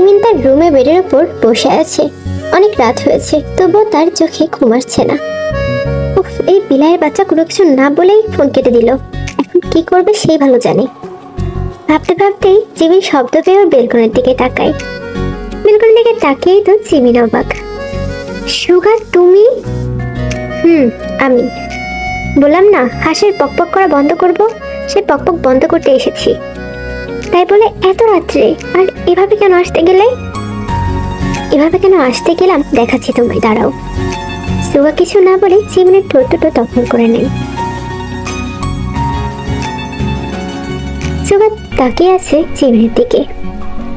Jimin তার রুমে বেডের ওপর বসে আছে। অনেক রাত হয়েছে, তবুও তার চোখে ঘুম আসছে না। উফ, এই বিলায়ের বাচ্চা কোনো কিছু না বলেই ফোন কেটে দিল। এখন কি করবে সেই ভালো জানে। ভাবতে ভাবতেই জিমিন শব্দ পেয়ে ওর বেলকনের দিকে তাকায়। বেলকনের দিকে তাকিয়েই তো জিমিন অবাক। সুগার তুমি? হুম, আমি। বললাম না, হাঁসের পকপক করা বন্ধ করব। সে পকপক বন্ধ করতে এসেছি। তাই বলে এত রাত্রে? আর এভাবে কেন আসতে গেলে? এভাবে কেন আসতে গেলাম? দেখাচ্ছি তোমায়, দাঁড়াও। সুগা কিছু না বলে জীবনের ঠোঁট দুটো দখল করে নেয়। সুগা তাকিয়ে আছে জিমিনের দিকে।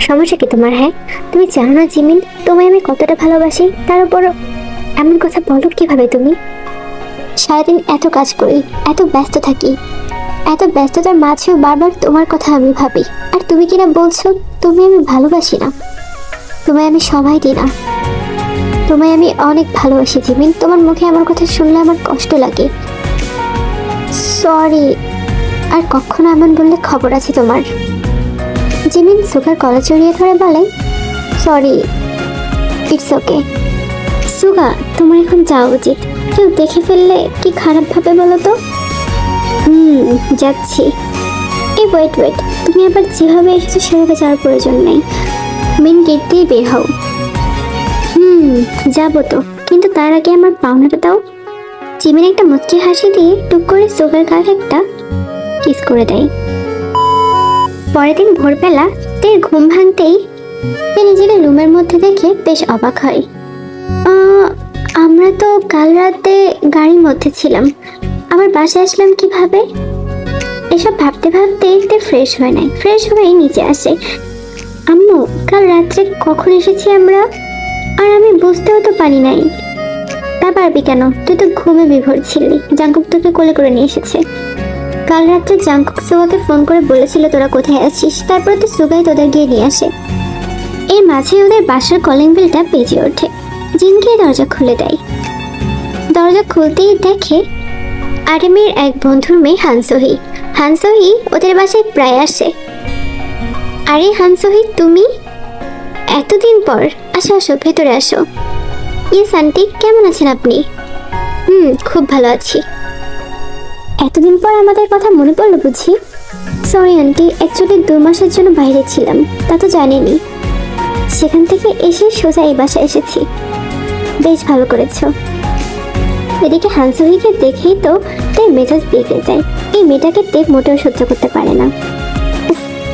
সমস্যা কি তোমার হ্যাঁ? তুমি জানো না জিমিন, তোমায় আমি কতটা ভালোবাসি? তার উপর এমন কথা বলো কীভাবে তুমি? সারাদিন এত কাজ করি, এত ব্যস্ত থাকি। এত ব্যস্ততার মাঝেও বারবার তোমার কথা আমি ভাবি। আর তুমি কিনা বলছো, তুমি আমি ভালোবাসি না। তোমায় আমি সবাই দিই না। তোমায় আমি অনেক ভালোবাসি, জিমিন। তোমার মুখে আমার কথা শুনলে আমার কষ্ট লাগে। সরি। আর কখনো এমন বললে খবর আছে তোমার? জিমিন সুগার কলা চড়িয়ে ধরে বলে, সরি ইটস ওকে সুগা, তোমার এখন যাওয়া উচিত। কেউ দেখে ফেললে কি খারাপ ভাবে বলো তো? হুম, যাচ্ছি। এই ওয়েট ওয়েট তুমি আবার যেভাবে এসেছ সেভাবে যাওয়ার প্রয়োজন নেই। মেন গেট দিয়ে বের হও। হুম, যাব তো। কিন্তু তার আগে আমার পাওনাটা দাও। জিমিন একটা মুচকি হাসি দিয়ে টুক করে সুগার গালে একটা কিস করে দেয়। পরের দিন ভোরবেলা তে ঘুম ভাঙতেই সে নিজেকে রুমের মধ্যে দেখে বেশ অবাক হয়। আমরা তো কাল রাতে গাড়ির মধ্যে ছিলাম। আবার বাসায় আসলাম কীভাবে? এসব ভাবতে ভাবতে তে ফ্রেশ হয় নাই। ফ্রেশ হয়ে নিচে আসে। আম্মু, কাল রাত্রে কখন এসেছি আমরা? আর আমি বুঝতেও তো পারি নাই। তা পারবি কেন? তুই তো ঘুমে বিভোর ছিলি। জাঙ্কুক তোকে কোলে করে নিয়ে এসেছে। কাল রাত্রে জাঙ্কুক সোয়াকে ফোন করে বলেছিল তোরা কোথায় আছিস। তারপর তো সুগাই তোদের গিয়ে নিয়ে আসে। এর মাঝে ওদের বাসার কলিং বেলটা বেজে ওঠে। জিন গিয়ে দরজা খুলে দেয়। দরজা খুলতেই দেখে আরেমের এক বন্ধুর মেয়ে হানসোহি। হানসোহি ওদের বাসায় প্রায় আসে। আরে হানসোহি, তুমি? এতদিন পর আসো আসো, ভেতরে আসো। ইয়েস, আন্টি, কেমন আছেন আপনি? হুম, খুব ভালো আছি। এতদিন পর আমাদের কথা মনে পড়ল বুঝি? সরি আন্টি অ্যাকচুয়ালি দু মাসের জন্য বাইরে ছিলাম, তা তো জানেনি। সেখান থেকে এসে সোজা এই বাসায় এসেছি। বেশ ভালো করেছ। এদিকে হানসুহিকে দেখেই তো তাই মেজাজ বিগড়ে যায়। এই মেয়েটাকে দেব মোটেও সহ্য করতে পারে না।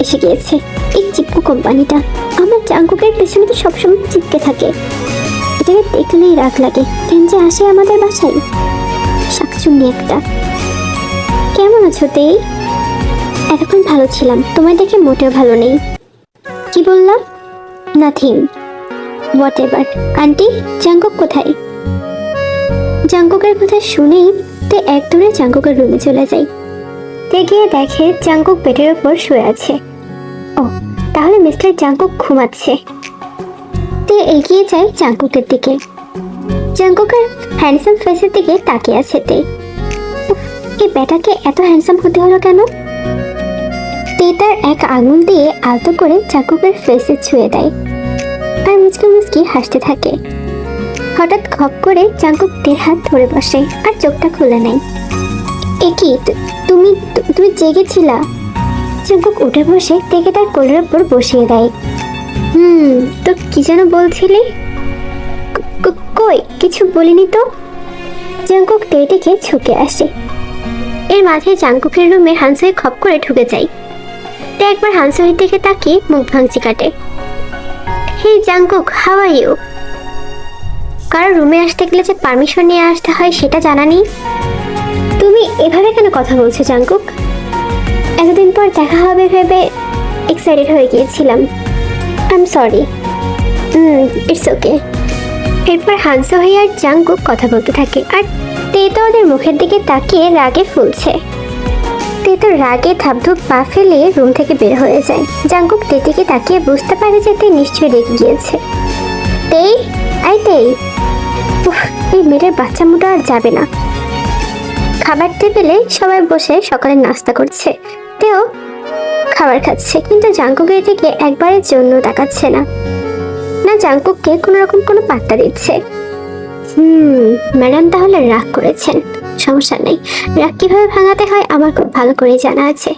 এসে গিয়েছে। এই চিপকু কোম্পানিটা। আমার চাঙ্কুকের পেছনে তো সবসময় চিপকে থাকে। এটাকে দেখলেই রাগ লাগে। কেন যে আসে আমাদের বাসায়? শাকচুন্নি একটা। কেমন আছো তেই এতক্ষণ ভালো ছিলাম। তোমায় দেখে মোটেও ভালো নেই। কি বললাম nothing whatever aunty, Jungkook কোথায়? জাঙ্কুকের কথা শুনেই তে এক দৌড়ে জাঙ্কুকের রুমে চলে যায়। তে গিয়ে দেখে জাঙ্কুক পেটের ওপর শুয়ে আছে। ও, তাহলে মিস্টার জাঙ্কুক ঘুমাচ্ছে। তে এগিয়ে যায় জাঙ্কুকের দিকে। জাঙ্কুকের হ্যান্ডসাম ফেসের দিকে তাকিয়ে আছে তে। এই বেটাকে এত হ্যান্ডসাম হতে হলো কেন? তে তার এক আঙুল দিয়ে আলতো করে জাঙ্কুকের ফেসে ছুঁয়ে দেয়। আর মুচকি মুচকি হাসতে থাকে। হঠাৎ খপ করে চাঙ্কুক হাত ধরে বসে আর চোখটা খুলে নেয়। এ তুমি তুমি জেগেছিলা চাঙ্কুক উঠে বসে তেকে তার কোলের উপর বসিয়ে দেয়। হুম, তো কি যেন বলছিলি? কই, কিছু বলিনি তো? চাঙ্কুক তে দেখে ছুকে আসে। এর মাঝে চাঙ্কুকের রুমে হানসই খপ করে ঢুকে যায়। তে একবার হানসইয়ের দিকে তাকিয়ে মুখ ভাঙচি কাটে। Hey Jungkook how you? কারও রুমে আসতে গেলে যে পারমিশন নিয়ে আসতে হয় সেটা জানা নেই। তুমি এভাবে কেন কথা বলছো জাঙ্কুক এতদিন পর দেখা হবে ভেবে এক্সাইটেড হয়ে গিয়েছিলাম। I am sorry it's okay এরপর হানসো হয়ে আর জাঙ্কুক কথা বলতে থাকে, আর তে তো ওদের মুখের দিকে তাকিয়ে রাগে ফুলছে। তে তো রাগে ধাপধুপ পা ফেলে রুম থেকে বের হয়ে যায়। জাঙ্কুক তে দিকে তাকিয়ে বুঝতে পারে যে তে নিশ্চয়ই রেগে গিয়েছে। তেই আই তেই এই মেয়েটার বাচ্চা মোটা আর যাবে না। খাবার টেবিলে সবাই বসে সকালে নাস্তা করছে। তেও খাবার খাচ্ছে, কিন্তু জাঙ্কুকের দিকে একবারের জন্য তাকাচ্ছে না। না, জাংকুককে কোনো রকম কোনো পাত্তা দিচ্ছে। হুম, ম্যাডাম তাহলে রাগ করেছেন। সমস্যা নেই। রাগ কীভাবে ভাঙাতে হয় আমার খুব ভালো করেই জানা আছে।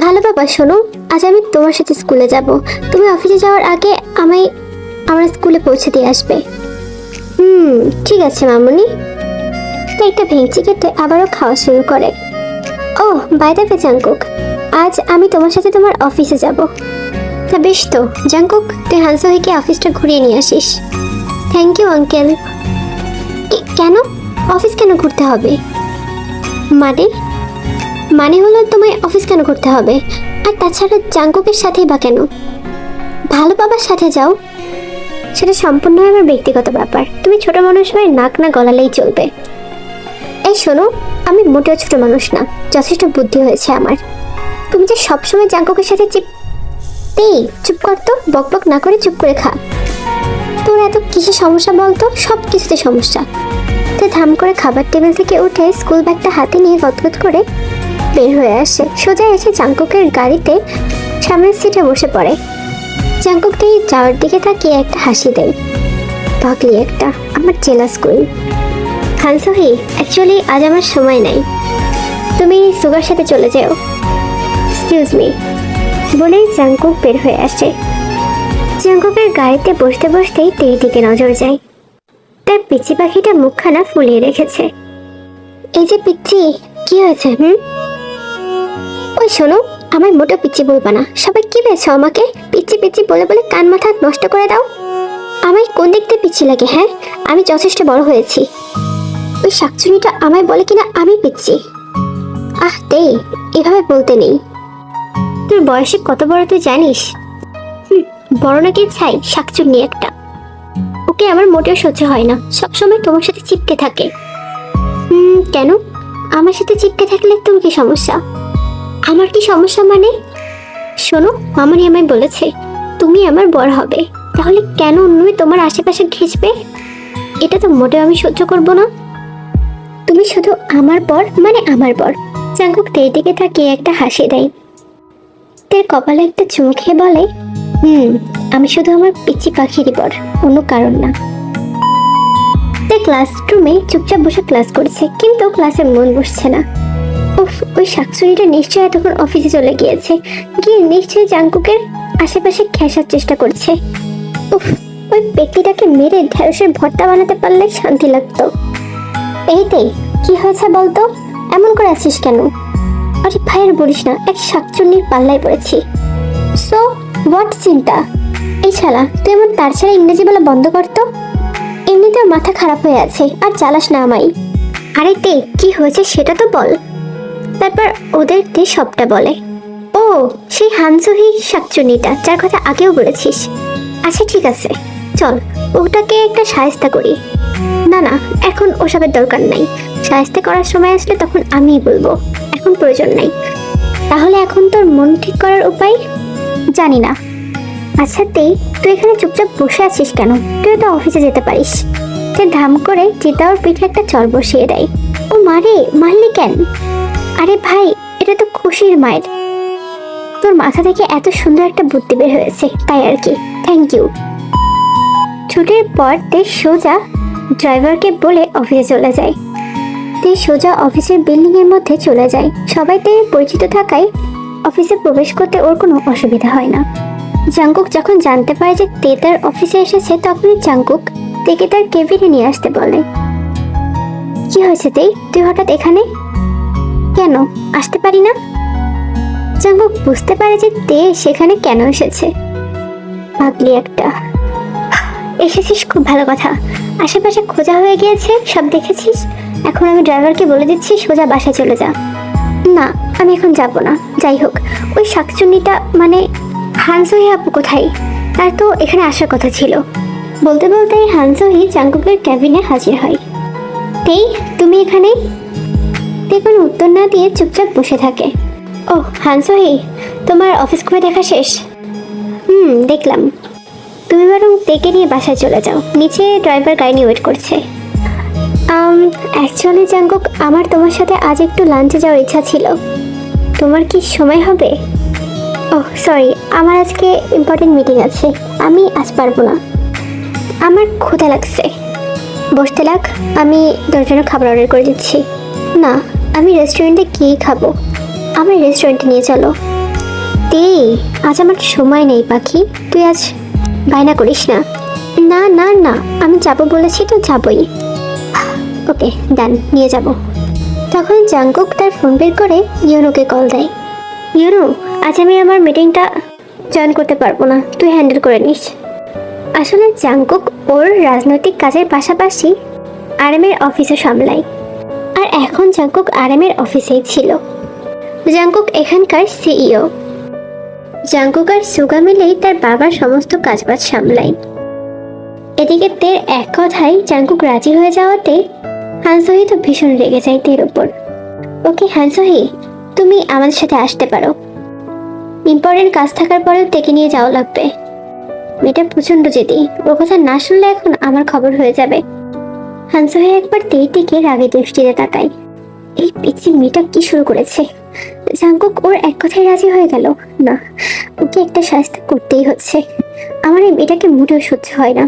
ভালো বাবা, শোনো, আজ আমি তোমার সাথে স্কুলে যাব। তুমি অফিসে যাওয়ার আগে আমায় আমার স্কুলে পৌঁছে দিয়ে আসবে। হুম, ঠিক আছে মামুনি। তো একটা ভেঙচি কেটে আবারও খাওয়া শুরু করে। ও বাইরে পে জাঙ্কুক আজ আমি তোমার সাথে তোমার অফিসে যাব। তা বেশ তো জাঙ্কুক তুই হানসা গিয়ে অফিসটা ঘুরিয়ে নিয়ে আসিস। থ্যাংক ইউ আঙ্কেল কেন? অফিস কেন ঘুরতে হবে? মানে? মানে হলো তোমায় অফিস কেন করতে হবে? আর তাছাড়া জাঙ্কুকের সাথেই বা কেন? ভালো বাবার সাথে যাও। সেটা সম্পূর্ণ আমার ব্যক্তিগত ব্যাপার। তুমি ছোট মানুষ হয়ে নাক না গলালেই চলবে। এই শোনো, আমি মোটেও ছোট মানুষ না, যথেষ্ট বুদ্ধি হয়েছে আমার। তুমি যে সবসময় জাঙ্কুকের সাথে চিপ এই, চুপ কর তো, বক বক না করে চুপ করে খা। তোর এত কিসের সমস্যা বলতো? সব কিছুতে সমস্যা। তো ধাম করে খাবার টেবিল থেকে উঠে স্কুল ব্যাগটা হাতে নিয়ে গদগদ করে বের হয়ে আসে। সোজা এসে জাঙ্কুকের গাড়িতে সামনের সিটে বসে পড়ে। জাঙ্কুকটি যাওয়ার দিকে তাকিয়ে একটা হাসি দেয়। পাগলি একটা, আমার জেলা স্কুল হানসহি অ্যাকচুয়ালি আজ আমার সময় নাই। তুমি সুগার সাথে চলে যাও। এক্সকিউজ মি বলেই জাঙ্কুক বের হয়ে আসে। জাঙ্কুকের গাড়িতে বসতে বসতেই তেই দিকে নজর যায়। তার পিচি পাখিটা মুখখানা ফুলিয়ে রেখেছে। এই যে পিচ্ছি কি হয়েছে, হুম? ওই শোনো আমার মোটো পিচ্ছি বলবা না। সবাই কি পেয়েছ আমাকে? পিচ্ছি পিচ্ছি বলে বলে কান মাথা নষ্ট করে দাও? আমায় কোন দেখতে পিচ্ছি লাগে হ্যাঁ? আমি যথেষ্ট বড় হয়েছি। ওই শাকচুনিটা আমায় বলে কিনা আমি পিচ্ছি আহ, দে, এভাবে বলতে নেই। তোর বয়সে কত বড় তুই জানিস? বড় নাকি ছাই? শাকচুন্নি একটা। ওকে আমার মোটেও সহ্য হয় না। সবসময় তোমার সাথে চিপকে থাকে। হুম, কেন? আমার সাথে চিপকে থাকলে তোর কি সমস্যা? আমার কি সমস্যা মানে? শোনো, মামনি আমায় বলেছে, তুমি আমার বর হবে। তাহলে কেন অন্য মেয়ে তোমার আশেপাশে ঘেসবে এটা তো মোটেও আমি সহ্য করব না। তুমি শুধু আমার বর মানে আমার বর। চাঙ্কুক তের দিকে তাকিয়ে একটা হাসি দেয়। তের কপালে একটা চুমু খেয়ে বলে, হুম, আমি শুধু আমার পিচি পাখিরই বর, অন্য কারণ না। তে ক্লাসরুমে চুপচাপ বসে ক্লাস করছে, কিন্তু ক্লাসে মন বসছে না। ওই শাকচুরিটা নিশ্চয়ই এতক্ষণ অফিসে চলে গিয়েছে। গিয়ে নিশ্চয়ই জাঙ্কুকের আশেপাশে খেসার চেষ্টা করছে। উফ, ওই ব্যক্তিটাকে মেরে ঢেঁড়সের ভর্তা বানাতে পারলে শান্তি লাগতো। এইতে কি হয়েছে বলতো? এমন করে আছিস কেন? আরে ভাইয়ের বলিস না, এক শাকচুন্নির পাল্লায় পড়েছি। সো হোয়াট চিন্তা? এই শালা, তুই আমার তার ছাড়া ইংরেজি বলা বন্ধ করতো এমনিতেও মাথা খারাপ হয়ে আছে, আর চালাস না আমায়। আরে তে, কি হয়েছে সেটা তো বল। তারপর ওদের তে সবটা বলে। ও, সেই হানসুহি শাকচুনিটা, যার কথা আগেও বলেছিস। আচ্ছা ঠিক আছে। চল, ওটাকে একটা সায়স্তা করি। না না, এখন ওসবের দরকার নাই। সায়স্তা করার সময় আসলে তখন আমিই বলব। এখন প্রয়োজন নাই। তাহলে এখন তোর মন ঠিক করার উপায়? জানি না। আচ্ছা তে, তুই এখানে চুপচাপ বসে আছিস কেন? তুই তো অফিসে যেতে পারিস। সে ধাম করে চিতা ওর পিঠে একটা চর বসিয়ে দেয়। ও মারে, মারলি কেন? আরে ভাই, এটা তো খুশির মায়ের তোর মাথা থেকে এত সুন্দর একটা বুদ্ধি বের হয়েছে, তাই আর কি। থ্যাংক ইউ ছুটির পর তে সোজা ড্রাইভারকে বলে অফিসে চলে যায়। তে সোজা অফিসের বিল্ডিং এর মধ্যে চলে যায়। সবাই তে পরিচিত থাকায় অফিসে প্রবেশ করতে ওর কোনো অসুবিধা হয় না। জাঙ্কুক যখন জানতে পারে যে তে তার অফিসে এসেছে, তখনই জাঙ্কুক তেকে তার কেবিনে নিয়ে আসতে বলে। কি হয়েছে তেই তুই হঠাৎ এখানে? কেন? আসতে পারি না? জাঙ্কুক বুঝতে পারে যে তে সেখানে কেন এসেছে। পাগলি একটা। এসেছিস, খুব ভালো কথা। আশেপাশে খোঁজা হয়ে গিয়েছে, সব দেখেছিস? এখন আমি ড্রাইভারকে বলে দিচ্ছি, সোজা বাসায় চলে যা। না, আমি এখন যাব না। যাই হোক, ওই শাকচুন্নিটা মানে হানসহি আপু কোথায়? তার তো এখানে আসার কথা ছিল। বলতে বলতে হানসহি জাঙ্কুকের ক্যাবিনে হাজির হয়। তেই, তুমি এখানে তে কোনো উত্তর না দিয়ে চুপচাপ বসে থাকে। ও হানসহি, তোমার অফিস করে দেখা শেষ? হুম, দেখলাম। তুমি বরং তেকে নিয়ে বাসায় চলে যাও। নিচে ড্রাইভার গাড়ি নিয়ে ওয়েট করছে। অ্যাকচুয়ালি জাঙ্কুক, আমার তোমার সাথে আজ একটু লাঞ্চে যাওয়ার ইচ্ছা ছিল। তোমার কি সময় হবে? ওহ সরি আমার আজকে ইম্পর্টেন্ট মিটিং আছে। আমি আজ পারব না। আমার ক্ষুধা লাগছে। বসতে লাগ, আমি জন্য খাবার অর্ডার করে দিচ্ছি। না, আমি রেস্টুরেন্টে গিয়েই খাব? আমার রেস্টুরেন্টে নিয়ে চলো। তে আজ আমার সময় নেই, পাখি। তুই আজ বায়না করিস না। না না না, আমি যাব বলেছি তো যাবই। ওকে, ডান, নিয়ে যাব। তখন জাঙ্কুক তার ফোন বের করে ইউনোকে কল দেয়। ইউনো, আজ আমি আমার মিটিংটা জয়েন করতে পারব না, তুই হ্যান্ডেল করে নিস। আসলে জাঙ্কুক ওর রাজনৈতিক কাজের পাশাপাশি আরএমের অফিসও সামলায়। এখন জাঙ্কুক আরামের অফিসেই ছিল। জাঙ্কুক এখানকার সিইও। জাঙ্কুক আর সুগা মিলেই তার বাবার সমস্ত কাজবাজ সামলায় এদিকে তের এক কথায় জাঙ্কুক রাজি হয়ে যাওয়াতে হানসহি তো ভীষণ রেগে যায় তের উপর। ওকে হানসহি তুমি আমাদের সাথে আসতে পারো। ইম্পর্টেন্ট কাজ থাকার পরেও তেকে নিয়ে যাওয়া লাগবে। মেয়েটা প্রচণ্ড জেদি। ওর কথা না শুনলে এখন আমার খবর হয়ে যাবে। হানসহি একবার তেই থেকে রাগে দৃষ্টিতে তাকায়। এই পিচি মেয়েটা কি শুরু করেছে? জাঙ্কুক ওর এক কথায় রাজি হয়ে গেল, না, ওকে একটা শাস্তি করতেই হচ্ছে। আমার এই মেয়েটাকে মোটেও সহ্য হয় না।